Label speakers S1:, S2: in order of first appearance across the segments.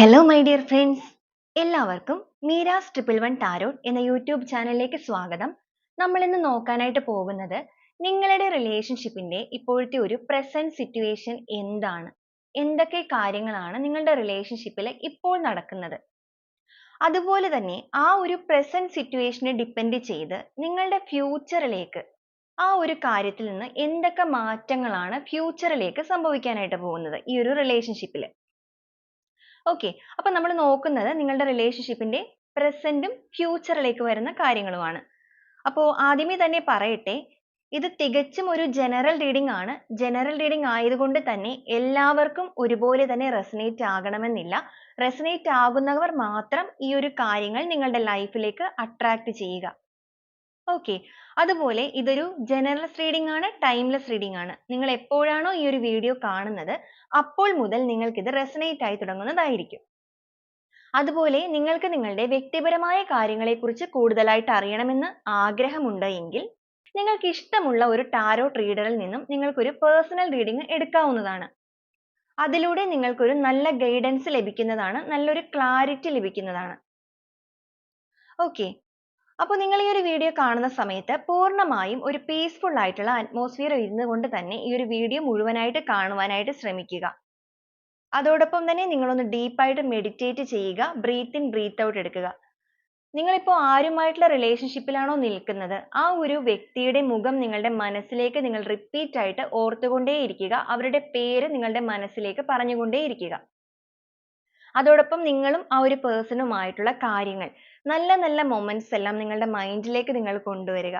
S1: Hello my dear friends എല്ലാവർക്കും Meera's triple one tarot എന്ന YouTube ചാനലിലേക്ക് സ്വാഗതം. നമ്മൾ ഇന്ന് നോക്കാനായിട്ട് പോകുന്നത് നിങ്ങളുടെ റിലേഷൻഷിപ്പിന്റെ ഇപ്പോഴത്തെ ഒരു പ്രസന്റ് സിറ്റുവേഷൻ എന്താണ്? എന്തൊക്കെ കാര്യങ്ങളാണ് നിങ്ങളുടെ റിലേഷൻഷിപ്പിൽ ഇപ്പോൾ നടക്കുന്നത്? അതുപോലെ തന്നെ ആ ഒരു പ്രസന്റ് സിറ്റുവേഷനെ ഡിപ്പെൻഡ് ചെയ്ത് നിങ്ങളുടെ ഫ്യൂച്ചറിലേക്ക് ആ ഒരു കാര്യത്തിൽ നിന്ന് എന്തൊക്കെ മാറ്റങ്ങളാണ് ഫ്യൂച്ചറിലേക്ക് സംഭവിക്കാനായിട്ട് പോകുന്നത് ഈ ഒരു റിലേഷൻഷിപ്പിൽ ഓക്കെ അപ്പൊ നമ്മൾ നോക്കുന്നത് നിങ്ങളുടെ റിലേഷൻഷിപ്പിന്റെ പ്രസന്റും ഫ്യൂച്ചറിലേക്ക് വരുന്ന കാര്യങ്ങളുമാണ്. അപ്പോൾ ആദ്യമേ തന്നെ പറയട്ടെ ഇത് തികച്ചും ഒരു ജനറൽ റീഡിംഗ് ആണ്. ജനറൽ റീഡിംഗ് ആയതുകൊണ്ട് തന്നെ എല്ലാവർക്കും ഒരുപോലെ തന്നെ റെസനേറ്റ് ആകണമെന്നില്ല. റെസനേറ്റ് ആകുന്നവർ മാത്രം ഈ ഒരു കാര്യങ്ങൾ നിങ്ങളുടെ ലൈഫിലേക്ക് അട്രാക്ട് ചെയ്യുക. ഓക്കെ അതുപോലെ ഇതൊരു ജനറൽ റീഡിംഗ് ആണ് ടൈംലെസ് റീഡിംഗ് ആണ്. നിങ്ങൾ എപ്പോഴാണോ ഈ ഒരു വീഡിയോ കാണുന്നത് അപ്പോൾ മുതൽ നിങ്ങൾക്ക് ഇത് റെസനേറ്റ് ആയി തുടങ്ങുന്നതായിരിക്കും. അതുപോലെ നിങ്ങൾക്ക് നിങ്ങളുടെ വ്യക്തിപരമായ കാര്യങ്ങളെ കുറിച്ച് കൂടുതലായിട്ട് അറിയണമെന്ന് ആഗ്രഹമുണ്ട് എങ്കിൽ നിങ്ങൾക്ക് ഇഷ്ടമുള്ള ഒരു ടാരോട്ട് റീഡറിൽ നിന്നും നിങ്ങൾക്കൊരു പേഴ്സണൽ റീഡിംഗ് എടുക്കാവുന്നതാണ്. അതിലൂടെ നിങ്ങൾക്കൊരു നല്ല ഗൈഡൻസ് ലഭിക്കുന്നതാണ് നല്ലൊരു ക്ലാരിറ്റി ലഭിക്കുന്നതാണ്. ഓക്കെ അപ്പോൾ നിങ്ങൾ ഈ ഒരു വീഡിയോ കാണുന്ന സമയത്ത് പൂർണമായും ഒരു പീസ്ഫുൾ ആയിട്ടുള്ള അറ്റ്മോസ്ഫിയർ ഇരുന്നു കൊണ്ട് തന്നെ ഈ ഒരു വീഡിയോ മുഴുവനായിട്ട് കാണുവാനായിട്ട് ശ്രമിക്കുക. അതോടൊപ്പം തന്നെ നിങ്ങളൊന്ന് ഡീപ്പായിട്ട് മെഡിറ്റേറ്റ് ചെയ്യുക ബ്രീത്ത് ഇൻ ബ്രീത്ത് ഔട്ട് എടുക്കുക. നിങ്ങളിപ്പോൾ ആരുമായിട്ടുള്ള റിലേഷൻഷിപ്പിലാണോ നിൽക്കുന്നത്? ആ ഒരു വ്യക്തിയുടെ മുഖം നിങ്ങളുടെ മനസ്സിലേക്ക് നിങ്ങൾ റിപ്പീറ്റ് ആയിട്ട് ഓർത്തുകൊണ്ടേയിരിക്കുക അവരുടെ പേര് നിങ്ങളുടെ മനസ്സിലേക്ക് പറഞ്ഞുകൊണ്ടേയിരിക്കുക അതോടൊപ്പം നിങ്ങളും ആ ഒരു പേഴ്സണുമായിട്ടുള്ള കാര്യങ്ങൾ. നല്ല നല്ല മൊമെന്റ്സ് എല്ലാം നിങ്ങളുടെ മൈൻഡിലേക്ക് നിങ്ങൾ കൊണ്ടുവരിക.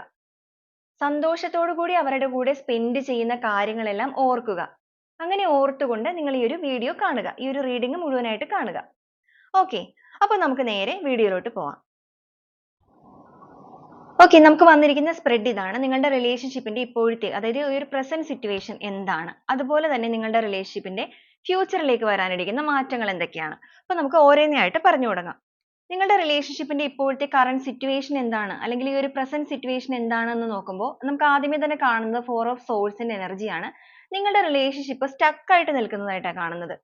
S1: സന്തോഷത്തോടു കൂടി അവരുടെ കൂടെ സ്പെൻഡ് ചെയ്യുന്ന കാര്യങ്ങളെല്ലാം ഓർക്കുക. അങ്ങനെ ഓർത്തുകൊണ്ട് നിങ്ങൾ ഈ ഒരു വീഡിയോ കാണുക. ഈ ഒരു റീഡിംഗ് മുഴുവനായിട്ട് കാണുക. ഓക്കെ അപ്പൊ നമുക്ക് നേരെ വീഡിയോയിലോട്ട് പോവാം. ഓക്കെ നമുക്ക് വന്നിരിക്കുന്ന സ്പ്രെഡ് ഇതാണ്. നിങ്ങളുടെ റിലേഷൻഷിപ്പിന്റെ ഇപ്പോഴത്തെ അതായത് ഒരു പ്രസന്റ് സിറ്റുവേഷൻ എന്താണ്? അതുപോലെ തന്നെ നിങ്ങളുടെ റിലേഷൻഷിപ്പിന്റെ ഫ്യൂച്ചറിലേക്ക് വരാനിരിക്കുന്ന മാറ്റങ്ങൾ എന്തൊക്കെയാണ്? അപ്പൊ നമുക്ക് ഓരോന്നായിട്ട് പറഞ്ഞു തുടങ്ങാം. നിങ്ങളുടെ റിലേഷൻഷിപ്പിന്റെ ഇപ്പോഴത്തെ കറന്റ് സിറ്റുവേഷൻ എന്താണ്? അല്ലെങ്കിൽ ഈ ഒരു പ്രസന്റ് സിറ്റുവേഷൻ എന്താണെന്ന് നോക്കുമ്പോൾ നമുക്ക് ആദ്യമേ തന്നെ കാണുന്നത് ഫോർ ഓഫ് സോൾസിന്റെ എനർജിയാണ് നിങ്ങളുടെ റിലേഷൻഷിപ്പ് സ്റ്റക്ക് ആയിട്ട് നിൽക്കുന്നതായിട്ടാണ് കാണുന്നത്.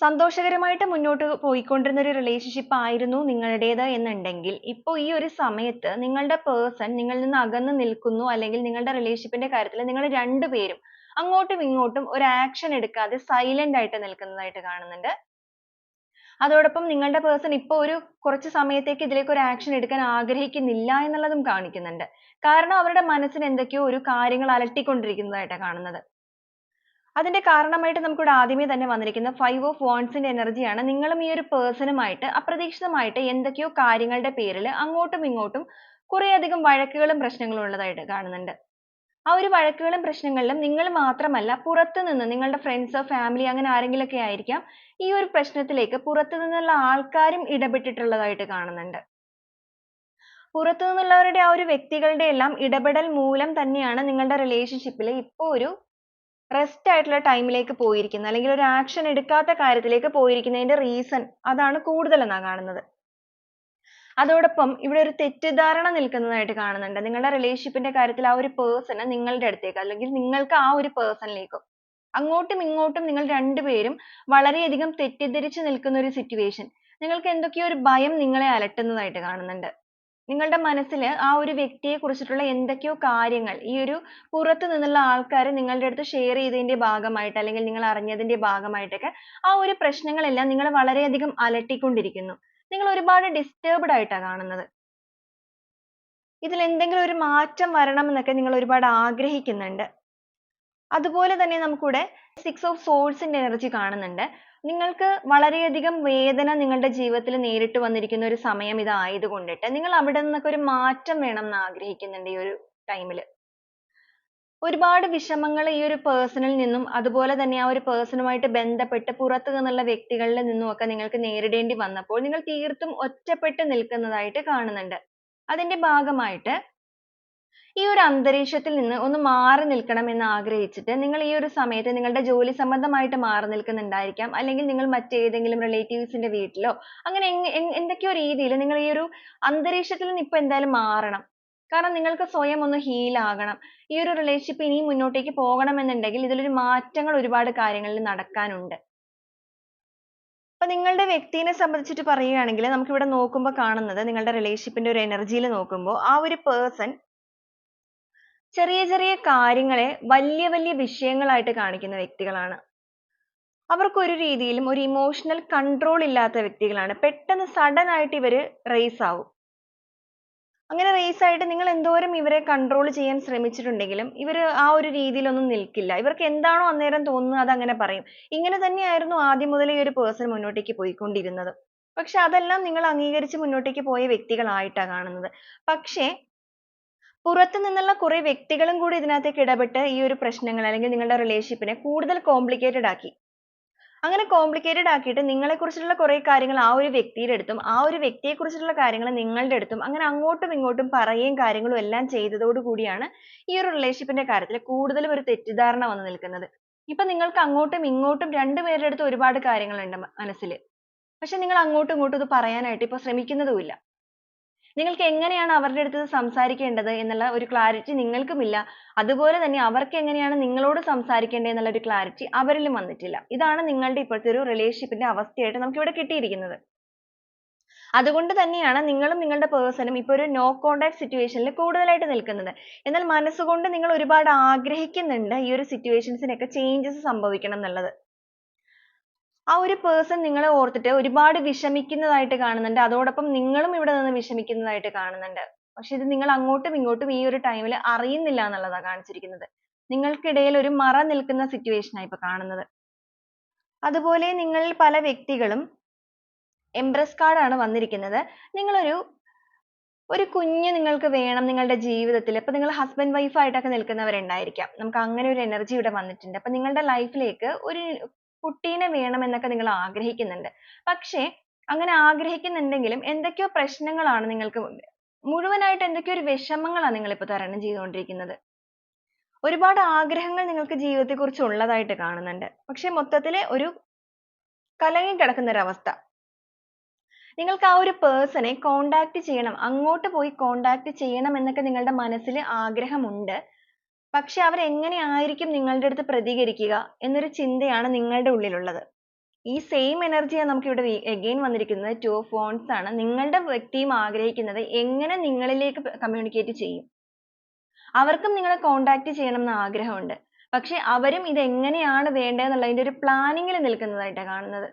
S1: സന്തോഷകരമായിട്ട് മുന്നോട്ട് പോയിക്കൊണ്ടിരുന്ന ഒരു റിലേഷൻഷിപ്പ് ആയിരുന്നു നിങ്ങളുടേത് എന്നുണ്ടെങ്കിൽ ഇപ്പോൾ ഈ ഒരു സമയത്ത് നിങ്ങളുടെ പേഴ്സൺ നിങ്ങളിൽ നിന്ന് അകന്നു നിൽക്കുന്നു അല്ലെങ്കിൽ നിങ്ങളുടെ റിലേഷൻഷിപ്പിന്റെ കാര്യത്തിൽ നിങ്ങൾ രണ്ടുപേരും അങ്ങോട്ടും ഇങ്ങോട്ടും ഒരു ആക്ഷൻ എടുക്കാതെ സൈലന്റ് ആയിട്ട് നിൽക്കുന്നതായിട്ട് കാണുന്നുണ്ട്. അതോടൊപ്പം നിങ്ങളുടെ പേഴ്സൺ ഇപ്പോൾ ഒരു കുറച്ച് സമയത്തേക്ക് ഇതിലേക്ക് ഒരു ആക്ഷൻ എടുക്കാൻ ആഗ്രഹിക്കുന്നില്ല എന്നുള്ളതും കാണിക്കുന്നുണ്ട്. കാരണം അവരുടെ മനസ്സിന് എന്തൊക്കെയോ ഒരു കാര്യങ്ങൾ അലട്ടിക്കൊണ്ടിരിക്കുന്നതായിട്ടാണ് കാണുന്നത്. അതിന്റെ കാരണമായിട്ട് നമുക്ക് ഇവിടെ ആദ്യമേ തന്നെ വന്നിരിക്കുന്ന ഫൈവ് ഓഫ് energy എനർജിയാണ് നിങ്ങളും ഈ ഒരു പേഴ്സണുമായിട്ട് അപ്രതീക്ഷിതമായിട്ട് എന്തൊക്കെയോ കാര്യങ്ങളുടെ പേരിൽ അങ്ങോട്ടും ഇങ്ങോട്ടും കുറേയധികം വഴക്കുകളും പ്രശ്നങ്ങളും ഉള്ളതായിട്ട് കാണുന്നുണ്ട്. ആ ഒരു വഴക്കുകളും പ്രശ്നങ്ങളിലും നിങ്ങൾ മാത്രമല്ല പുറത്തു നിന്ന് നിങ്ങളുടെ ഫ്രണ്ട്സോ ഫാമിലി അങ്ങനെ ആരെങ്കിലുമൊക്കെ ആയിരിക്കാം ഈ ഒരു പ്രശ്നത്തിലേക്ക് പുറത്തു നിന്നുള്ള ആൾക്കാരും ഇടപെട്ടിട്ടുള്ളതായിട്ട് കാണുന്നുണ്ട്. പുറത്തു നിന്നുള്ളവരുടെ ആ ഒരു വ്യക്തികളുടെ എല്ലാം ഇടപെടൽ മൂലം തന്നെയാണ് നിങ്ങളുടെ റിലേഷൻഷിപ്പിൽ ഇപ്പോൾ ഒരു റെസ്റ്റ് ആയിട്ടുള്ള ടൈമിലേക്ക് പോയിരിക്കുന്നത്. അല്ലെങ്കിൽ ഒരു ആക്ഷൻ എടുക്കാത്ത കാര്യത്തിലേക്ക് പോയിരിക്കുന്നതിന്റെ റീസൺ അതാണ് കൂടുതൽ എന്നാ കാണുന്നത്. അതോടൊപ്പം ഇവിടെ ഒരു തെറ്റിദ്ധാരണ നിൽക്കുന്നതായിട്ട് കാണുന്നുണ്ട്. നിങ്ങളുടെ റിലേഷൻഷിപ്പിന്റെ കാര്യത്തിൽ ആ ഒരു പേഴ്സൺ നിങ്ങളുടെ അടുത്തേക്ക് അല്ലെങ്കിൽ നിങ്ങൾക്ക് ആ ഒരു പേഴ്സണിലേക്കോ അങ്ങോട്ടും ഇങ്ങോട്ടും നിങ്ങൾ രണ്ടുപേരും വളരെയധികം തെറ്റിദ്ധരിച്ച് നിൽക്കുന്ന ഒരു സിറ്റുവേഷൻ നിങ്ങൾക്ക് എന്തൊക്കെയോ ഒരു ഭയം നിങ്ങളെ അലട്ടുന്നതായിട്ട് കാണുന്നുണ്ട്. നിങ്ങളുടെ മനസ്സിൽ ആ ഒരു വ്യക്തിയെ കുറിച്ചിട്ടുള്ള എന്തൊക്കെയോ കാര്യങ്ങൾ ഈ ഒരു പുറത്തു നിന്നുള്ള ആൾക്കാർ നിങ്ങളുടെ അടുത്ത് ഷെയർ ചെയ്തതിന്റെ ഭാഗമായിട്ട് അല്ലെങ്കിൽ നിങ്ങൾ അറിഞ്ഞതിന്റെ ഭാഗമായിട്ടൊക്കെ ആ ഒരു പ്രശ്നങ്ങളെല്ലാം നിങ്ങളെ വളരെയധികം അലട്ടിക്കൊണ്ടിരിക്കുന്നു. നിങ്ങൾ ഒരുപാട് disturbed ആയിട്ടാ കാണുന്നത്. ഇതിൽ എന്തെങ്കിലും ഒരു മാറ്റം വരണം എന്നൊക്കെ നിങ്ങൾ ഒരുപാട് ആഗ്രഹിക്കുന്നുണ്ട്. അതുപോലെ തന്നെ നമുക്കിവിടെ സിക്സ് ഓഫ് സോൾസിന്റെ എനർജി കാണുന്നുണ്ട്. നിങ്ങൾക്ക് വളരെയധികം വേദന നിങ്ങളുടെ ജീവിതത്തിൽ നേരിട്ട് വന്നിരിക്കുന്ന ഒരു സമയം ഇതായതുകൊണ്ടിട്ട് നിങ്ങൾ അവിടെ നിന്നൊക്കെ ഒരു മാറ്റം വേണം എന്ന് ആഗ്രഹിക്കുന്നുണ്ട് ഈ ഒരു ടൈമിൽ ഒരുപാട് വിഷമങ്ങൾ ഈ ഒരു പേഴ്സണിൽ നിന്നും അതുപോലെ തന്നെ ആ ഒരു പേഴ്സണുമായിട്ട് ബന്ധപ്പെട്ട് പുറത്തു നിന്നുള്ള വ്യക്തികളിൽ നിന്നും ഒക്കെ നിങ്ങൾക്ക് നേരിടേണ്ടി വന്നപ്പോൾ നിങ്ങൾ തീർത്തും ഒറ്റപ്പെട്ട് നിൽക്കുന്നതായിട്ട് കാണുന്നുണ്ട്. അതിന്റെ ഭാഗമായിട്ട് ഈ ഒരു അന്തരീക്ഷത്തിൽ നിന്ന് ഒന്ന് മാറി നിൽക്കണം എന്ന് ആഗ്രഹിച്ചിട്ട് നിങ്ങൾ ഈ ഒരു സമയത്ത് നിങ്ങളുടെ ജോലി സംബന്ധമായിട്ട് മാറി നിൽക്കുന്നുണ്ടായിരിക്കാം. അല്ലെങ്കിൽ നിങ്ങൾ മറ്റേതെങ്കിലും റിലേറ്റീവ്സിന്റെ വീട്ടിലോ അങ്ങനെ എന്തൊക്കെയോ രീതിയിൽ നിങ്ങൾ ഈ ഒരു അന്തരീക്ഷത്തിൽ നിന്ന് ഇപ്പൊ എന്തായാലും മാറണം. കാരണം നിങ്ങൾക്ക് സ്വയം ഒന്ന് ഹീൽ ആകണം. ഈ ഒരു റിലേഷൻഷിപ്പ് ഇനിയും മുന്നോട്ടേക്ക് പോകണമെന്നുണ്ടെങ്കിൽ ഇതിലൊരു മാറ്റങ്ങൾ ഒരുപാട് കാര്യങ്ങളിൽ നടക്കാനുണ്ട്. അപ്പൊ നിങ്ങളുടെ വ്യക്തിനെ സംബന്ധിച്ചിട്ട് പറയുകയാണെങ്കിൽ നമുക്ക് ഇവിടെ നോക്കുമ്പോൾ കാണുന്നത് നിങ്ങളുടെ റിലേഷൻഷിപ്പിന്റെ ഒരു എനർജിയിൽ നോക്കുമ്പോൾ ആ ഒരു പേഴ്സൺ ചെറിയ ചെറിയ കാര്യങ്ങളെ വലിയ വലിയ വിഷയങ്ങളായിട്ട് കാണിക്കുന്ന വ്യക്തികളാണ്. അവർക്ക് ഒരു രീതിയിലും ഒരു ഇമോഷണൽ കൺട്രോൾ ഇല്ലാത്ത വ്യക്തികളാണ്. പെട്ടെന്ന് സഡൻ ആയിട്ട് ഇവർ റേസ് ആവും. അങ്ങനെ റേസ് ആയിട്ട് നിങ്ങൾ എന്തോരം ഇവരെ കൺട്രോൾ ചെയ്യാൻ ശ്രമിച്ചിട്ടുണ്ടെങ്കിലും ഇവർ ആ ഒരു രീതിയിലൊന്നും നിൽക്കില്ല. ഇവർക്ക് എന്താണോ അന്നേരം തോന്നുന്നത് അത് അങ്ങനെ പറയും. ഇങ്ങനെ തന്നെയായിരുന്നു ആദ്യം മുതലേ ഈ ഒരു പേഴ്സൺ മുന്നോട്ടേക്ക് പോയിക്കൊണ്ടിരുന്നത്. പക്ഷെ അതെല്ലാം നിങ്ങൾ അംഗീകരിച്ച് മുന്നോട്ടേക്ക് പോയ വ്യക്തികളായിട്ടാണ് കാണുന്നത്. പക്ഷേ പുറത്തു നിന്നുള്ള കുറെ വ്യക്തികളും കൂടി ഇതിനകത്തേക്ക് ഇടപെട്ട് ഈ ഒരു പ്രശ്നങ്ങൾ അല്ലെങ്കിൽ നിങ്ങളുടെ റിലേഷൻഷിപ്പിനെ കൂടുതൽ കോംപ്ലിക്കേറ്റഡ് ആക്കി. അങ്ങനെ കോംപ്ലിക്കേറ്റഡ് ആക്കിയിട്ട് നിങ്ങളെ കുറേ കാര്യങ്ങൾ ആ ഒരു വ്യക്തിയുടെ അടുത്തും ആ ഒരു വ്യക്തിയെ കുറിച്ചിട്ടുള്ള കാര്യങ്ങൾ നിങ്ങളുടെ അടുത്തും അങ്ങനെ അങ്ങോട്ടും ഇങ്ങോട്ടും പറയുകയും കാര്യങ്ങളും എല്ലാം ചെയ്തതോടു കൂടിയാണ് ഈ ഒരു റിലേഷൻഷിപ്പിന്റെ കാര്യത്തിൽ കൂടുതലും ഒരു തെറ്റിദ്ധാരണ വന്നു നിൽക്കുന്നത്. ഇപ്പൊ നിങ്ങൾക്ക് അങ്ങോട്ടും ഇങ്ങോട്ടും രണ്ടുപേരുടെ അടുത്ത് ഒരുപാട് കാര്യങ്ങളുണ്ട് മനസ്സിൽ പക്ഷെ നിങ്ങൾ അങ്ങോട്ടും ഇങ്ങോട്ടും ഇത് പറയാനായിട്ട് ഇപ്പൊ ശ്രമിക്കുന്നതുമില്ല. നിങ്ങൾക്ക് എങ്ങനെയാണ് അവരുടെ അടുത്ത് സംസാരിക്കേണ്ടത് എന്നുള്ള ഒരു ക്ലാരിറ്റി നിങ്ങൾക്കുമില്ല. അതുപോലെ തന്നെ അവർക്ക് എങ്ങനെയാണ് നിങ്ങളോട് സംസാരിക്കേണ്ടത് എന്നുള്ള ഒരു ക്ലാരിറ്റി അവരിലും വന്നിട്ടില്ല. ഇതാണ് നിങ്ങളുടെ ഇപ്പോഴത്തെ ഒരു റിലേഷൻഷിപ്പിന്റെ ന്റെ അവസ്ഥയായിട്ട് നമുക്ക് ഇവിടെ കിട്ടിയിരിക്കുന്നത്. അതുകൊണ്ട് തന്നെയാണ് നിങ്ങളും നിങ്ങളുടെ പേഴ്സണും ഉം ഇപ്പൊ ഒരു നോ contact സിറ്റുവേഷനിൽ കൂടുതലായിട്ട് നിൽക്കുന്നത്. എന്നാൽ മനസ്സുകൊണ്ട് നിങ്ങൾ ഒരുപാട് ആഗ്രഹിക്കുന്നുണ്ട് ഈ ഒരു situations ചേഞ്ചസ് സംഭവിക്കണം എന്നുള്ളത്. ആ ഒരു person നിങ്ങളെ ഓർത്തിട്ട് ഒരുപാട് വിഷമിക്കുന്നതായിട്ട് കാണുന്നുണ്ട്. അതോടൊപ്പം നിങ്ങളും ഇവിടെ നിന്ന് വിഷമിക്കുന്നതായിട്ട് കാണുന്നുണ്ട്. പക്ഷെ ഇത് നിങ്ങൾ അങ്ങോട്ടും ഇങ്ങോട്ടും ഈ ഒരു time അറിയുന്നില്ല എന്നുള്ളതാ കാണിച്ചിരിക്കുന്നത്. നിങ്ങൾക്കിടയിൽ ഒരു മറ നിൽക്കുന്ന situation ആ ഇപ്പൊ കാണുന്നത്. അതുപോലെ നിങ്ങളിൽ പല വ്യക്തികളും empress card ആണ് വന്നിരിക്കുന്നത്. നിങ്ങളൊരു ഒരു കുഞ്ഞ് നിങ്ങൾക്ക് വേണം നിങ്ങളുടെ ജീവിതത്തിൽ. ഇപ്പൊ നിങ്ങൾ husband wife ആയിട്ടൊക്കെ നിൽക്കുന്നവരുണ്ടായിരിക്കാം. നമുക്ക് അങ്ങനെ ഒരു energy ഇവിടെ വന്നിട്ടുണ്ട്. അപ്പൊ നിങ്ങളുടെ life ലേക്ക് ഒരു കുട്ടീനെ വേണം എന്നൊക്കെ നിങ്ങൾ ആഗ്രഹിക്കുന്നുണ്ട്. പക്ഷേ അങ്ങനെ ആഗ്രഹിക്കുന്നുണ്ടെങ്കിലും എന്തൊക്കെയോ പ്രശ്നങ്ങളാണ് നിങ്ങൾക്ക് മുഴുവനായിട്ട് എന്തൊക്കെയോ ഒരു വിഷമങ്ങളാണ് നിങ്ങൾ ഇപ്പൊ തരണം ചെയ്തുകൊണ്ടിരിക്കുന്നത്. ഒരുപാട് ആഗ്രഹങ്ങൾ നിങ്ങൾക്ക് ജീവിതത്തെക്കുറിച്ച് ഉള്ളതായിട്ട് കാണുന്നുണ്ട്. പക്ഷെ മൊത്തത്തിലെ ഒരു കലങ്ങി കിടക്കുന്ന ഒരു അവസ്ഥ നിങ്ങൾക്ക് ആ ഒരു പേഴ്സണെ കോണ്ടാക്ട് ചെയ്യണം. അങ്ങോട്ട് പോയി കോണ്ടാക്ട് ചെയ്യണം എന്നൊക്കെ നിങ്ങളുടെ മനസ്സിൽ ആഗ്രഹമുണ്ട്. പക്ഷെ ആയിരിക്കും നിങ്ങളുടെ അടുത്ത് പ്രതികരിക്കുക എന്നൊരു ചിന്തയാണ് നിങ്ങളുടെ ഉള്ളിലുള്ളത്. ഈ സെയിം എനർജിയാണ് നമുക്ക് ഇവിടെ എഗെയിൻ വന്നിരിക്കുന്നത്. ടു ഫോൺസ് ആണ്. നിങ്ങളുടെ വ്യക്തിയും ആഗ്രഹിക്കുന്നത് എങ്ങനെ നിങ്ങളിലേക്ക് കമ്മ്യൂണിക്കേറ്റ് ചെയ്യും. അവർക്കും നിങ്ങളെ കോണ്ടാക്ട് ചെയ്യണം എന്ന് ആഗ്രഹമുണ്ട്. പക്ഷെ അവരും ഇത് എങ്ങനെയാണ് വേണ്ടത് എന്നുള്ളതിന്റെ ഒരു പ്ലാനിങ്ങിൽ നിൽക്കുന്നതായിട്ടാണ് കാണുന്നത്.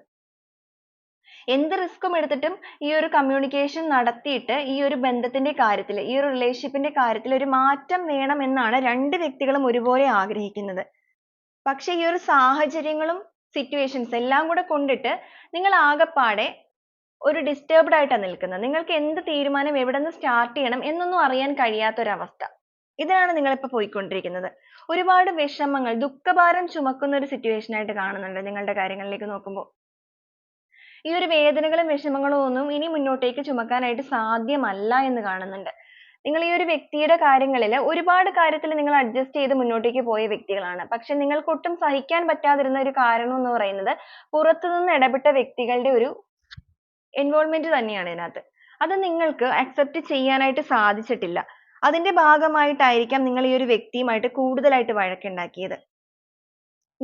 S1: എന്ത് റിസ്ക്കും എടുത്തിട്ടും ഈ ഒരു കമ്മ്യൂണിക്കേഷൻ നടത്തിയിട്ട് ഈ ഒരു ബന്ധത്തിന്റെ കാര്യത്തിൽ ഈ ഒരു റിലേഷൻഷിപ്പിന്റെ കാര്യത്തിൽ ഒരു മാറ്റം വേണം എന്നാണ് രണ്ട് വ്യക്തികളും ഒരുപോലെ ആഗ്രഹിക്കുന്നത്. പക്ഷെ ഈ ഒരു സാഹചര്യങ്ങളും സിറ്റുവേഷൻസ് എല്ലാം കൂടെ കൊണ്ടിട്ട് നിങ്ങൾ ആകപ്പാടെ ഒരു ഡിസ്റ്റർബ്ഡ് ആയിട്ടാണ് നിൽക്കുന്നത്. നിങ്ങൾക്ക് എന്ത് തീരുമാനം എവിടെ നിന്ന് സ്റ്റാർട്ട് ചെയ്യണം എന്നൊന്നും അറിയാൻ കഴിയാത്ത ഒരു അവസ്ഥ ഇതിലാണ് നിങ്ങൾ ഇപ്പോൾ പോയിക്കൊണ്ടിരിക്കുന്നത്. ഒരുപാട് വിഷമങ്ങൾ ദുഃഖഭാരം ചുമക്കുന്ന ഒരു സിറ്റുവേഷൻ ആയിട്ട് കാണുന്നുണ്ട് നിങ്ങളുടെ കാര്യങ്ങളിലേക്ക് നോക്കുമ്പോൾ. ഈ ഒരു വേദനകളും വിഷമങ്ങളും ഒന്നും ഇനി മുന്നോട്ടേക്ക് ചുമക്കാനായിട്ട് സാധ്യമല്ല എന്ന് കാണുന്നുണ്ട്. നിങ്ങൾ ഈ ഒരു വ്യക്തിയുടെ കാര്യങ്ങളിൽ ഒരുപാട് കാര്യത്തിൽ നിങ്ങൾ അഡ്ജസ്റ്റ് ചെയ്ത് മുന്നോട്ടേക്ക് പോയ വ്യക്തികളാണ്. പക്ഷെ നിങ്ങൾക്ക് ഒട്ടും സഹിക്കാൻ പറ്റാതിരുന്ന ഒരു കാരണം എന്ന് പറയുന്നത് പുറത്തുനിന്ന് ഇടപെട്ട വ്യക്തികളുടെ ഒരു എൻവോൾവ്മെന്റ് തന്നെയാണ് ഇതിനകത്ത്. അത് നിങ്ങൾക്ക് അക്സെപ്റ്റ് ചെയ്യാനായിട്ട് സാധിച്ചിട്ടില്ല. അതിന്റെ ഭാഗമായിട്ടായിരിക്കാം നിങ്ങൾ ഈ ഒരു വ്യക്തിയുമായിട്ട് കൂടുതലായിട്ട് വഴക്കുണ്ടാക്കിയത്.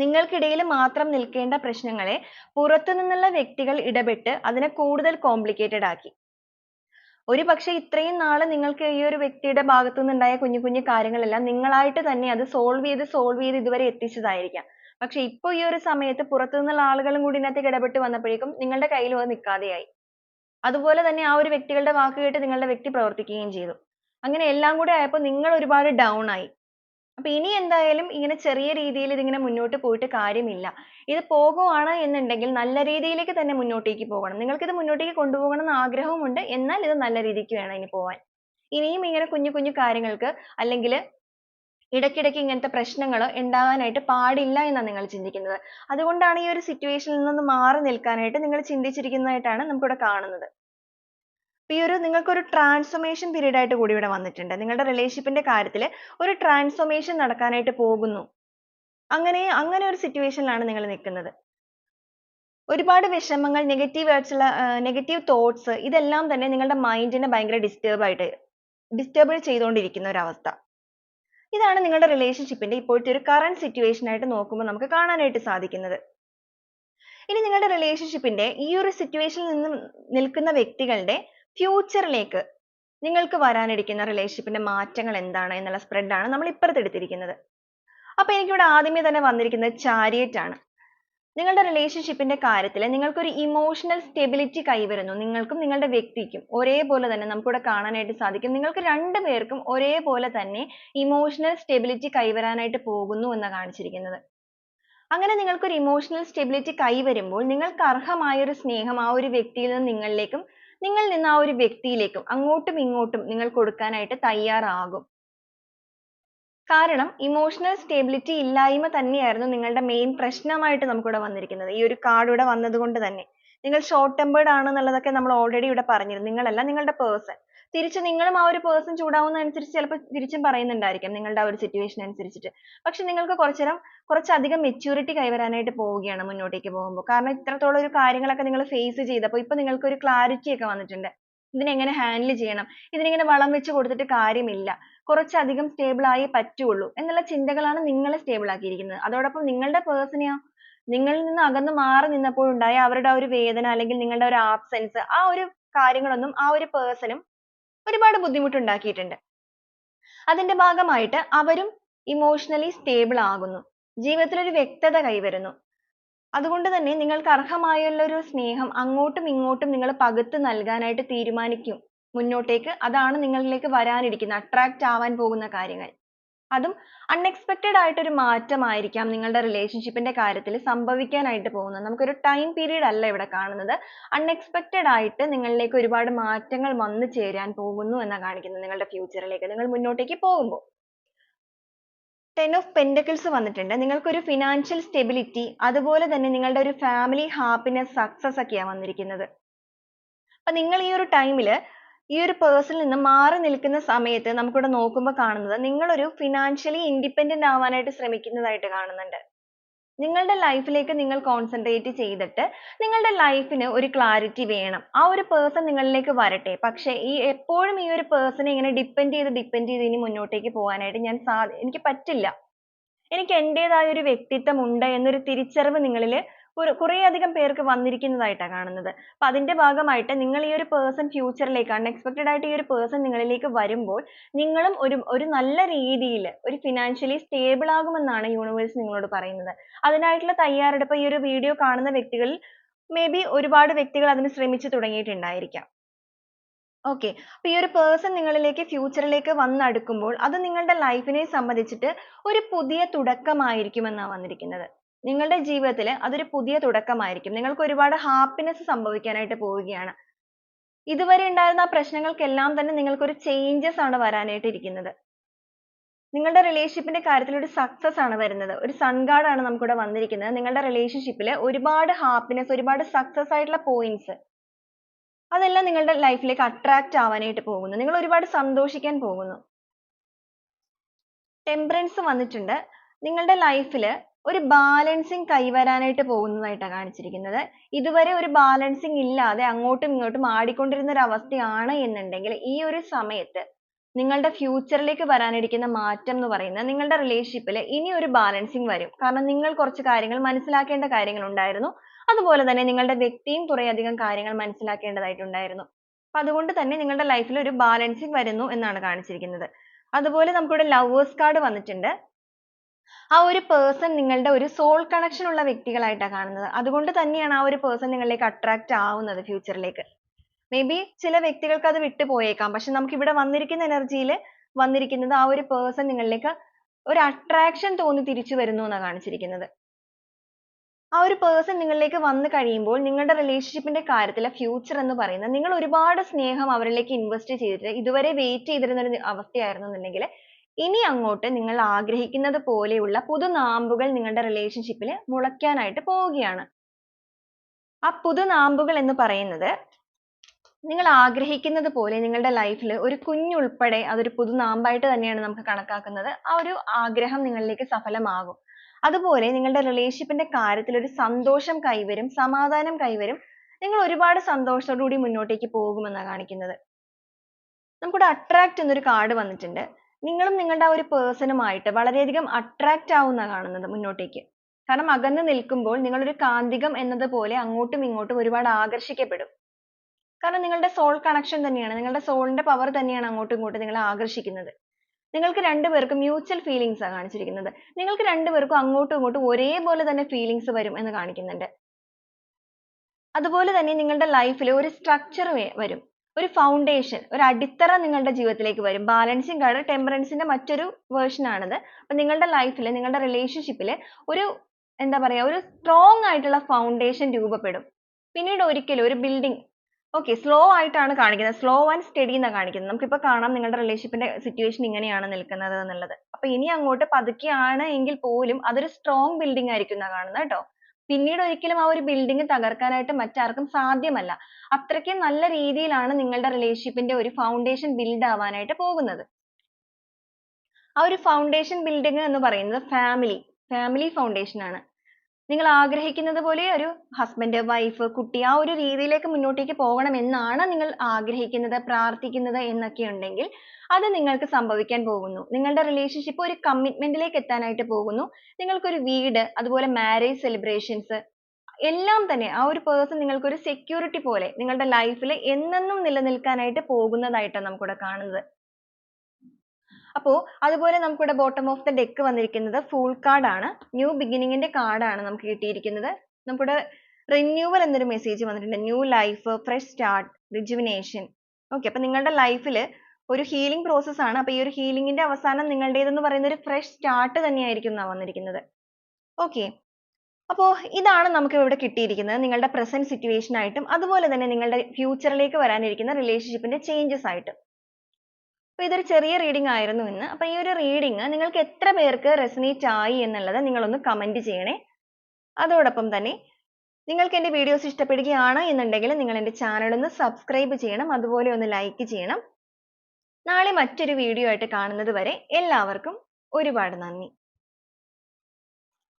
S1: നിങ്ങൾക്കിടയിൽ മാത്രം നിൽക്കേണ്ട പ്രശ്നങ്ങളെ പുറത്തു നിന്നുള്ള വ്യക്തികൾ ഇടപെട്ട് അതിനെ കൂടുതൽ കോംപ്ലിക്കേറ്റഡ് ആക്കി. ഒരു പക്ഷെ ഇത്രയും നാൾ നിങ്ങൾക്ക് ഈ ഒരു വ്യക്തിയുടെ ഭാഗത്തു നിന്നുണ്ടായ കുഞ്ഞു കുഞ്ഞു കാര്യങ്ങളെല്ലാം നിങ്ങളായിട്ട് തന്നെ അത് സോൾവ് ചെയ്ത് സോൾവ് ചെയ്ത് ഇതുവരെ എത്തിച്ചതായിരിക്കാം. പക്ഷെ ഇപ്പൊ ഈ ഒരു സമയത്ത് പുറത്തു നിന്നുള്ള ആളുകളും കൂടി ഇതിനകത്തേക്ക് ഇടപെട്ട് വന്നപ്പോഴേക്കും നിങ്ങളുടെ കയ്യിൽ അത് നിൽക്കാതെയായി. അതുപോലെ തന്നെ ആ ഒരു വ്യക്തികളുടെ വാക്ക് കേട്ട് നിങ്ങളുടെ വ്യക്തി പ്രവർത്തിക്കുകയും ചെയ്തു. അങ്ങനെ എല്ലാം കൂടെ ആയപ്പോൾ നിങ്ങൾ ഒരുപാട് ഡൗൺ ആയി. അപ്പൊ ഇനി എന്തായാലും ഇങ്ങനെ ചെറിയ രീതിയിൽ ഇതിങ്ങനെ മുന്നോട്ട് പോയിട്ട് കാര്യമില്ല. ഇത് പോകുവാണ് എന്നുണ്ടെങ്കിൽ നല്ല രീതിയിലേക്ക് തന്നെ മുന്നോട്ടേക്ക് പോകണം. നിങ്ങൾക്ക് ഇത് മുന്നോട്ടേക്ക് കൊണ്ടുപോകണം എന്ന് ആഗ്രഹവുമുണ്ട്. എന്നാൽ ഇത് നല്ല രീതിക്ക് വേണം ഇനി പോവാൻ. ഇനിയും ഇങ്ങനെ കുഞ്ഞു കുഞ്ഞു കാര്യങ്ങൾക്ക് അല്ലെങ്കിൽ ഇടയ്ക്കിടയ്ക്ക് ഇങ്ങനത്തെ പ്രശ്നങ്ങൾ ഉണ്ടാകാനായിട്ട് പാടില്ല എന്നാണ് നിങ്ങൾ ചിന്തിക്കുന്നത്. അതുകൊണ്ടാണ് ഈ ഒരു situation ൽ നിന്ന് മാറി നിൽക്കാനായിട്ട് നിങ്ങൾ ചിന്തിച്ചിരിക്കുന്നതായിട്ടാണ് നമുക്കിവിടെ കാണുന്നത്. ഈ ഒരു നിങ്ങൾക്ക് ഒരു പീരീഡ് ആയിട്ട് കൂടി ഇവിടെ വന്നിട്ടുണ്ട്. നിങ്ങളുടെ റിലേഷൻഷിപ്പിന്റെ ന്റെ കാര്യത്തിൽ ഒരു ട്രാൻസ്ഫോർമേഷൻ നടക്കാനായിട്ട് പോകുന്നു. അങ്ങനെ അങ്ങനെ ഒരു സിറ്റുവേഷനിലാണ് നിങ്ങൾ നിൽക്കുന്നത്. ഒരുപാട് വിഷമങ്ങൾ നെഗറ്റീവ് ആയിട്ടുള്ള നെഗറ്റീവ് തോട്ട്സ് ഇതെല്ലാം തന്നെ നിങ്ങളുടെ മൈൻഡിനെ ഭയങ്കര ഡിസ്റ്റേബ് ആയിട്ട് ഡിസ്റ്റർബ് ചെയ്തുകൊണ്ടിരിക്കുന്ന ഒരു അവസ്ഥ. ഇതാണ് നിങ്ങളുടെ റിലേഷൻഷിപ്പിന്റെ ഇപ്പോഴത്തെ ഒരു കറന്റ് സിറ്റുവേഷൻ ആയിട്ട് നോക്കുമ്പോൾ നമുക്ക് കാണാനായിട്ട് സാധിക്കുന്നത്. ഇനി നിങ്ങളുടെ റിലേഷൻഷിപ്പിന്റെ ഈ ഒരു സിറ്റുവേഷനിൽ നിന്ന് നിൽക്കുന്ന വ്യക്തികളുടെ ഫ്യൂച്ചറിലേക്ക് നിങ്ങൾക്ക് വരാനിരിക്കുന്ന റിലേഷൻഷിപ്പിന്റെ മാറ്റങ്ങൾ എന്താണ് എന്നുള്ള സ്പ്രെഡാണ് നമ്മൾ ഇപ്പുറത്ത് എടുത്തിരിക്കുന്നത്. അപ്പൊ എനിക്കിവിടെ ആദ്യമേ തന്നെ വന്നിരിക്കുന്നത് ചാരിയറ്റ് ആണ്. നിങ്ങളുടെ റിലേഷൻഷിപ്പിന്റെ കാര്യത്തിൽ നിങ്ങൾക്ക് ഒരു ഇമോഷണൽ സ്റ്റെബിലിറ്റി കൈവരുന്നു. നിങ്ങൾക്കും നിങ്ങളുടെ വ്യക്തിക്കും ഒരേപോലെ തന്നെ നമുക്കിവിടെ കാണാനായിട്ട് സാധിക്കും. നിങ്ങൾക്ക് രണ്ടുപേർക്കും ഒരേപോലെ തന്നെ ഇമോഷണൽ സ്റ്റെബിലിറ്റി കൈവരാനായിട്ട് പോകുന്നു എന്ന് കാണിച്ചിരിക്കുന്നത്. അങ്ങനെ നിങ്ങൾക്ക് ഒരു ഇമോഷണൽ സ്റ്റെബിലിറ്റി കൈവരുമ്പോൾ നിങ്ങൾക്ക് അർഹമായ ഒരു സ്നേഹം ആ ഒരു വ്യക്തിയിൽ നിന്ന് നിങ്ങളിലേക്കും നിങ്ങളിൽ നിന്ന് ആ ഒരു വ്യക്തിയിലേക്കും അങ്ങോട്ടും ഇങ്ങോട്ടും നിങ്ങൾ കൊടുക്കാനായിട്ട് തയ്യാറാകും. കാരണം ഇമോഷണൽ സ്റ്റെബിലിറ്റി ഇല്ലായ്മ തന്നെയായിരുന്നു നിങ്ങളുടെ മെയിൻ പ്രശ്നമായിട്ട് നമുക്കിവിടെ വന്നിരിക്കുന്നത്. ഈ ഒരു കാർഡ് ഇവിടെ വന്നത് കൊണ്ട് തന്നെ. നിങ്ങൾ ഷോർട്ട് ടെമ്പേർഡ് ആണെന്നുള്ളതൊക്കെ നമ്മൾ ഓൾറെഡി ഇവിടെ പറഞ്ഞിരുന്നു. നിങ്ങളല്ല നിങ്ങളുടെ പേഴ്സൺ തിരിച്ച് നിങ്ങളും ആ ഒരു പേഴ്സൺ ചൂടാവുന്ന അനുസരിച്ച് ചിലപ്പോൾ തിരിച്ചും പറയുന്നുണ്ടായിരിക്കാം നിങ്ങളുടെ ആ ഒരു സിറ്റുവേഷൻ അനുസരിച്ചിട്ട്. പക്ഷെ നിങ്ങൾക്ക് കുറച്ചു നേരം കുറച്ചധികം മെച്യൂരിറ്റി കൈവരാനായിട്ട് പോവുകയാണ് മുന്നോട്ടേക്ക് പോകുമ്പോൾ. കാരണം ഇത്രത്തോളം ഒരു കാര്യങ്ങളൊക്കെ നിങ്ങൾ ഫേസ് ചെയ്തപ്പോൾ ഇപ്പൊ നിങ്ങൾക്ക് ഒരു ക്ലാരിറ്റി ഒക്കെ വന്നിട്ടുണ്ട്. ഇതിനെ എങ്ങനെ ഹാൻഡിൽ ചെയ്യണം? ഇതിനെങ്ങനെ വളം വെച്ച് കൊടുത്തിട്ട് കാര്യമില്ല. കുറച്ചധികം സ്റ്റേബിൾ ആയി പറ്റുള്ളൂ എന്നുള്ള ചിന്തകളാണ് നിങ്ങളെ സ്റ്റേബിൾ ആക്കിയിരിക്കുന്നത്. അതോടൊപ്പം നിങ്ങളുടെ പേഴ്സണിയോ നിങ്ങളിൽ നിന്ന് അകന്നു മാറി നിന്നപ്പോൾ ഉണ്ടായ അവരുടെ ആ ഒരു വേദന അല്ലെങ്കിൽ നിങ്ങളുടെ ഒരു absence ആ ഒരു കാര്യങ്ങളൊന്നും ആ ഒരു പേഴ്സണും ഒരുപാട് ബുദ്ധിമുട്ടുണ്ടാക്കിയിട്ടുണ്ട്. അതിന്റെ ഭാഗമായിട്ട് അവരും ഇമോഷണലി സ്റ്റേബിൾ ആകുന്നു. ജീവിതത്തിൽ ഒരു വ്യക്തത കൈവരുന്നു. അതുകൊണ്ട് തന്നെ നിങ്ങൾക്ക് അർഹമായുള്ള ഒരു സ്നേഹം അങ്ങോട്ടും ഇങ്ങോട്ടും നിങ്ങൾ പകുത്ത് നൽകാനായിട്ട് തീരുമാനിക്കും. മുന്നോട്ടേക്ക് അതാണ് നിങ്ങളിലേക്ക് വരാനിരിക്കുന്ന attract ആവാൻ പോകുന്ന കാര്യങ്ങൾ. അതും unexpected ആയിട്ടൊരു മാറ്റമായിരിക്കാം നിങ്ങളുടെ റിലേഷൻഷിപ്പിന്റെ കാര്യത്തിൽ സംഭവിക്കാനായിട്ട് പോകുന്നത്. നമുക്കൊരു ടൈം period അല്ല ഇവിടെ കാണുന്നത്. അൺഎക്സ്പെക്റ്റഡ് ആയിട്ട് നിങ്ങളിലേക്ക് ഒരുപാട് മാറ്റങ്ങൾ വന്നു ചേരാൻ പോകുന്നു എന്നാ കാണിക്കുന്നത് നിങ്ങളുടെ ഫ്യൂച്ചറിലേക്ക് നിങ്ങൾ മുന്നോട്ടേക്ക് പോകുമ്പോൾ. ten ഓഫ് pentacles വന്നിട്ടുണ്ട്. നിങ്ങൾക്കൊരു ഫിനാൻഷ്യൽ സ്റ്റെബിലിറ്റി അതുപോലെ തന്നെ നിങ്ങളുടെ ഒരു ഫാമിലി happiness സക്സസ് ഒക്കെയാണ് വന്നിരിക്കുന്നത്. അപ്പൊ നിങ്ങൾ ഈ ഒരു ൽ ഈ ഒരു പേഴ്സണിൽ നിന്ന് മാറി നിൽക്കുന്ന സമയത്ത് നമുക്കിവിടെ നോക്കുമ്പോൾ കാണുന്നത് നിങ്ങളൊരു ഫിനാൻഷ്യലി ഇൻഡിപെൻഡന്റ് ആവാനായിട്ട് ശ്രമിക്കുന്നതായിട്ട് കാണുന്നുണ്ട്. നിങ്ങളുടെ ലൈഫിലേക്ക് നിങ്ങൾ കോൺസെൻട്രേറ്റ് ചെയ്തിട്ട് നിങ്ങളുടെ ലൈഫിന് ഒരു ക്ലാരിറ്റി വേണം. ആ ഒരു പേഴ്സൺ നിങ്ങളിലേക്ക് വരട്ടെ. പക്ഷേ ഈ എപ്പോഴും ഈ ഒരു പേഴ്സണെ ഇങ്ങനെ ഡിപ്പെൻഡ് ചെയ്ത് ഡിപ്പെൻഡ് ചെയ്ത് ഇനി മുന്നോട്ടേക്ക് പോകാനായിട്ട് ഞാൻ സാ എനിക്ക് പറ്റില്ല. എനിക്ക് എന്റെതായ ഒരു വ്യക്തിത്വം ഉണ്ട് എന്നൊരു തിരിച്ചറിവ് നിങ്ങളിൽ ഒരു കുറേയധികം പേർക്ക് വന്നിരിക്കുന്നതായിട്ടാണ് കാണുന്നത്. അപ്പം അതിന്റെ ഭാഗമായിട്ട് നിങ്ങൾ ഈ ഒരു പേഴ്സൺ ഫ്യൂച്ചറിലേക്ക് അൺഎക്സ്പെക്റ്റഡ് ആയിട്ട് ഈ ഒരു പേഴ്സൺ നിങ്ങളിലേക്ക് വരുമ്പോൾ നിങ്ങളും ഒരു ഒരു നല്ല രീതിയിൽ ഒരു ഫിനാൻഷ്യലി സ്റ്റേബിൾ ആകുമെന്നാണ് യൂണിവേഴ്സ് നിങ്ങളോട് പറയുന്നത്. അതിനായിട്ടുള്ള തയ്യാറെടുപ്പ് ഈ ഒരു വീഡിയോ കാണുന്ന വ്യക്തികളിൽ മേ ബി ഒരുപാട് വ്യക്തികൾ അതിന് ശ്രമിച്ചു തുടങ്ങിയിട്ടുണ്ടായിരിക്കാം. ഓക്കെ അപ്പൊ ഈ ഒരു പേഴ്സൺ നിങ്ങളിലേക്ക് ഫ്യൂച്ചറിലേക്ക് ലേക്ക് വന്നടുക്കുമ്പോൾ അത് നിങ്ങളുടെ ലൈഫിനെ സംബന്ധിച്ചിട്ട് ഒരു പുതിയ തുടക്കമായിരിക്കും എന്നാണ് വന്നിരിക്കുന്നത്. നിങ്ങളുടെ ജീവിതത്തിൽ അതൊരു പുതിയ തുടക്കമായിരിക്കും. നിങ്ങൾക്ക് ഒരുപാട് ഹാപ്പിനെസ് സംഭവിക്കാനായിട്ട് പോവുകയാണ്. ഇതുവരെ ഉണ്ടായിരുന്ന ആ പ്രശ്നങ്ങൾക്കെല്ലാം തന്നെ നിങ്ങൾക്ക് ഒരു ചേഞ്ചസ് ആണ് വരാനായിട്ട് ഇരിക്കുന്നത്. നിങ്ങളുടെ റിലേഷൻഷിപ്പിന്റെ കാര്യത്തിൽ ഒരു സക്സസ് ആണ് വരുന്നത്. ഒരു സൺ കാർഡ് ആണ് നമുക്കിവിടെ വന്നിരിക്കുന്നത്. നിങ്ങളുടെ റിലേഷൻഷിപ്പിൽ ഒരുപാട് ഹാപ്പിനെസ് ഒരുപാട് സക്സസ് ആയിട്ടുള്ള പോയിന്റ്സ് അതെല്ലാം നിങ്ങളുടെ ലൈഫിലേക്ക് അട്രാക്റ്റ് ആവാനായിട്ട് പോകുന്നു. നിങ്ങൾ ഒരുപാട് സന്തോഷിക്കാൻ പോകുന്നു. ടെമ്പറൻസ് വന്നിട്ടുണ്ട്. നിങ്ങളുടെ ലൈഫിൽ ഒരു ബാലൻസിങ് കൈവരാനായിട്ട് പോകുന്നതായിട്ടാണ് കാണിച്ചിരിക്കുന്നത്. ഇതുവരെ ഒരു ബാലൻസിങ് ഇല്ലാതെ അങ്ങോട്ടും ഇങ്ങോട്ടും ആടിക്കൊണ്ടിരുന്ന ഒരു അവസ്ഥയാണ് എന്നുണ്ടെങ്കിൽ ഈ ഒരു സമയത്ത് നിങ്ങളുടെ ഫ്യൂച്ചറിലേക്ക് വരാനിരിക്കുന്ന മാറ്റം എന്ന് പറയുന്നത് നിങ്ങളുടെ റിലേഷൻഷിപ്പിൽ ഇനി ഒരു ബാലൻസിങ് വരും. കാരണം നിങ്ങൾ കുറച്ച് കാര്യങ്ങൾ മനസ്സിലാക്കേണ്ട കാര്യങ്ങൾ ഉണ്ടായിരുന്നു അതുപോലെ തന്നെ നിങ്ങളുടെ വ്യക്തിയും കുറേയധികം കാര്യങ്ങൾ മനസ്സിലാക്കേണ്ടതായിട്ടുണ്ടായിരുന്നു. അപ്പൊ അതുകൊണ്ട് തന്നെ നിങ്ങളുടെ ലൈഫിൽ ഒരു ബാലൻസിങ് വരുന്നു എന്നാണ് കാണിച്ചിരിക്കുന്നത്. അതുപോലെ നമുക്കിവിടെ ലവേഴ്സ് കാർഡ് വന്നിട്ടുണ്ട്. ആ ഒരു person നിങ്ങളുടെ ഒരു soul connection ഉള്ള വ്യക്തികളായിട്ടാണ് കാണുന്നത്. അതുകൊണ്ട് തന്നെയാണ് ആ ഒരു person നിങ്ങളിലേക്ക് attract ആവുന്നത് future ലേക്ക്. May be ചില വ്യക്തികൾക്ക് അത് വിട്ടുപോയേക്കാം. പക്ഷെ നമുക്ക് ഇവിടെ വന്നിരിക്കുന്ന energy വന്നിരിക്കുന്നത് ആ ഒരു person നിങ്ങളിലേക്ക് ഒരു attraction തോന്നി തിരിച്ചു വരുന്നു എന്നാണ് കാണിച്ചിരിക്കുന്നത്. ആ ഒരു person നിങ്ങളിലേക്ക് വന്നു കഴിയുമ്പോൾ നിങ്ങളുടെ റിലേഷൻഷിപ്പിന്റെ കാര്യത്തിൽ future എന്ന് പറയുന്നത് നിങ്ങൾ ഒരുപാട് സ്നേഹം അവരിലേക്ക് invest ചെയ്തിട്ട് ഇതുവരെ wait ചെയ്തിരുന്ന ഒരു അവസ്ഥയായിരുന്നു എന്നുണ്ടെങ്കിൽ ഇനി അങ്ങോട്ട് നിങ്ങൾ ആഗ്രഹിക്കുന്നത് പോലെയുള്ള പുതുനാമ്പുകൾ നിങ്ങളുടെ റിലേഷൻഷിപ്പിൽ മുളയ്ക്കാനായിട്ട് പോവുകയാണ്. ആ പുതുനാമ്പുകൾ എന്ന് പറയുന്നത് നിങ്ങൾ ആഗ്രഹിക്കുന്നത് പോലെ നിങ്ങളുടെ ലൈഫിൽ ഒരു കുഞ്ഞുൾപ്പെടെ അതൊരു പുതുനാമ്പായിട്ട് തന്നെയാണ് നമുക്ക് കണക്കാക്കുന്നത്. ആ ഒരു ആഗ്രഹം നിങ്ങളിലേക്ക് സഫലമാകും. അതുപോലെ നിങ്ങളുടെ റിലേഷൻഷിപ്പിന്റെ കാര്യത്തിൽ ഒരു സന്തോഷം കൈവരും സമാധാനം കൈവരും. നിങ്ങൾ ഒരുപാട് സന്തോഷത്തോടു കൂടി മുന്നോട്ടേക്ക് പോകുമെന്നാണ് കാണിക്കുന്നത്. നമുക്കിവിടെ അട്രാക്ട് എന്നൊരു കാർഡ് വന്നിട്ടുണ്ട്. നിങ്ങളും നിങ്ങളുടെ ആ ഒരു person മായിട്ട് വളരെയധികം attract ആവുന്ന കാണുന്നത് മുന്നോട്ടേക്ക് കാരണം അകന്ന് നിൽക്കുമ്പോൾ നിങ്ങൾ ഒരു കാന്തികം എന്നതുപോലെ അങ്ങോട്ടും ഇങ്ങോട്ടും ഒരുപാട് ആകർഷിക്കപ്പെടും. കാരണം നിങ്ങളുടെ സോൾ കണക്ഷൻ തന്നെയാണ് നിങ്ങളുടെ സോളിന്റെ പവർ തന്നെയാണ് അങ്ങോട്ടും ഇങ്ങോട്ടും നിങ്ങളെ ആകർഷിക്കുന്നത്. നിങ്ങൾക്ക് രണ്ടുപേർക്കും മ്യൂച്വൽ feelings ആണ് കാണിച്ചിരിക്കുന്നത്. നിങ്ങൾക്ക് രണ്ടുപേർക്കും അങ്ങോട്ടും ഇങ്ങോട്ടും ഒരേപോലെ തന്നെ ഫീലിങ്സ് വരും എന്ന് കാണിക്കുന്നുണ്ട്. അതുപോലെ തന്നെ നിങ്ങളുടെ ലൈഫിൽ ഒരു structure വരും. ഒരു ഫൗണ്ടേഷൻ ഒരു അടിത്തറ നിങ്ങളുടെ ജീവിതത്തിലേക്ക് വരും. ബാലൻസിങ് കാർഡ് temperance ന്റെ മറ്റൊരു version ആണത്. അപ്പോൾ നിങ്ങളുടെ ലൈഫിൽ നിങ്ങളുടെ റിലേഷൻഷിപ്പിൽ ഒരു എന്താ പറയാ ഒരു strong ആയിട്ടുള്ള ഫൗണ്ടേഷൻ രൂപപ്പെടും. പിന്നീട് ഒരിക്കലും ഒരു building okay സ്ലോ ആയിട്ടാണ് കാണിക്കുന്നത് slow and steady എന്നാണ് കാണിക്കുന്നത്. നമുക്കിപ്പോൾ കാണാം നിങ്ങളുടെ റിലേഷൻഷിപ്പിന്റെ സിറ്റുവേഷൻ ഇങ്ങനെയാണ് നിൽക്കുന്നത് എന്നുള്ളത്. അപ്പോൾ ഇനി അങ്ങോട്ട് പതുക്കെയാണ് എങ്കിൽ പോലും അതൊരു strong building ആയിരിക്കും എന്നാണ് കാണുന്നത് കേട്ടോ. പിന്നീട് ഒരിക്കലും ആ ഒരു building തകർക്കാനായിട്ട് മറ്റാർക്കും സാധ്യമല്ല. അത്രയ്ക്കും നല്ല രീതിയിലാണ് നിങ്ങളുടെ റിലേഷൻഷിപ്പിന്റെ ന്റെ ഒരു ഫൗണ്ടേഷൻ build ആവാനായിട്ട് പോകുന്നത്. ആ ഒരു ഫൗണ്ടേഷൻ building എന്ന് പറയുന്നത് ഫാമിലി ഫാമിലി ഫൗണ്ടേഷൻ ആണ്. നിങ്ങൾ ആഗ്രഹിക്കുന്നത് പോലെ ഒരു ഹസ്ബൻഡ് വൈഫ് കുട്ടി ആ ഒരു രീതിയിലേക്ക് മുന്നോട്ടേക്ക് പോകണം എന്നാണ് നിങ്ങൾ ആഗ്രഹിക്കുന്നത്, പ്രാർത്ഥിക്കുന്നത് എന്നൊക്കെ ഉണ്ടെങ്കിൽ അത് നിങ്ങൾക്ക് സംഭവിക്കാൻ പോകുന്നു. നിങ്ങളുടെ റിലേഷൻഷിപ്പ് ഒരു കമ്മിറ്റ്മെന്റിലേക്ക് ലേക്ക് എത്താനായിട്ട് പോകുന്നു. നിങ്ങൾക്കൊരു വീട്, അതുപോലെ marriage celebrations എല്ലാം തന്നെ ആ ഒരു പേഴ്സൺ നിങ്ങൾക്ക് ഒരു security പോലെ നിങ്ങളുടെ ലൈഫിൽ എന്നെന്നും നിലനിൽക്കാനായിട്ട് പോകുന്നതായിട്ടാണ് നമുക്കിവിടെ കാണുന്നത്. അപ്പോൾ അതുപോലെ നമുക്കിവിടെ ബോട്ടം ഓഫ് ദ ഡെക്ക് വന്നിരിക്കുന്നത് ഫൂൾ കാർഡ് ആണ്. ന്യൂ ബിഗിനിങ്ങിന്റെ ന്റെ ആണ് നമുക്ക് കിട്ടിയിരിക്കുന്നത്. നമുക്കിവിടെ റിന്യൂവൽ എന്നൊരു മെസ്സേജ് വന്നിട്ടുണ്ട്. New life fresh start rejuvenation okay അപ്പോൾ നിങ്ങളുടെ ലൈഫിൽ ഒരു ഹീലിംഗ് പ്രോസസ്സ് ആണ്. അപ്പോൾ ഈ ഒരു ഹീലിംഗിന്റെ ന്റെ അവസാനം നിങ്ങളുടേതെന്ന് പറയുന്ന ഒരു ഫ്രഷ് സ്റ്റാർട്ട് തന്നെയായിരിക്കും എന്നാണ് വന്നിരിക്കുന്നത്. ഓക്കെ അപ്പോൾ ഇതാണ് നമുക്ക് ഇവിടെ കിട്ടിയിരിക്കുന്നത് നിങ്ങളുടെ പ്രസന്റ് സിറ്റുവേഷൻ ആയിട്ടും അതുപോലെ തന്നെ നിങ്ങളുടെ ഫ്യൂച്ചറിലേക്ക് ലേക്ക് വരാനിരിക്കുന്ന റിലേഷൻഷിപ്പിന്റെ ചേഞ്ചസ് ആയിട്ടും. അപ്പോൾ ഇതൊരു ചെറിയ റീഡിംഗ് ആയിരുന്നു ഇന്ന്. അപ്പോൾ ഈ ഒരു റീഡിംഗ് നിങ്ങൾക്ക് എത്ര പേർക്ക് resonate ആയി എന്നുള്ളത് ഒന്ന് comment ചെയ്യണേ. അതോടൊപ്പം തന്നെ നിങ്ങൾക്ക് എന്റെ വീഡിയോസ് ഇഷ്ടപ്പെടുകയാണ് എന്നുണ്ടെങ്കിൽ നിങ്ങൾ എന്റെ ഒന്ന് subscribe ചെയ്യണം അതുപോലെ ഒന്ന് ലൈക്ക് ചെയ്യണം. നാളെ മറ്റൊരു വീഡിയോ ആയിട്ട് കാണുന്നത് വരെ എല്ലാവർക്കും ഒരുപാട് നന്ദി.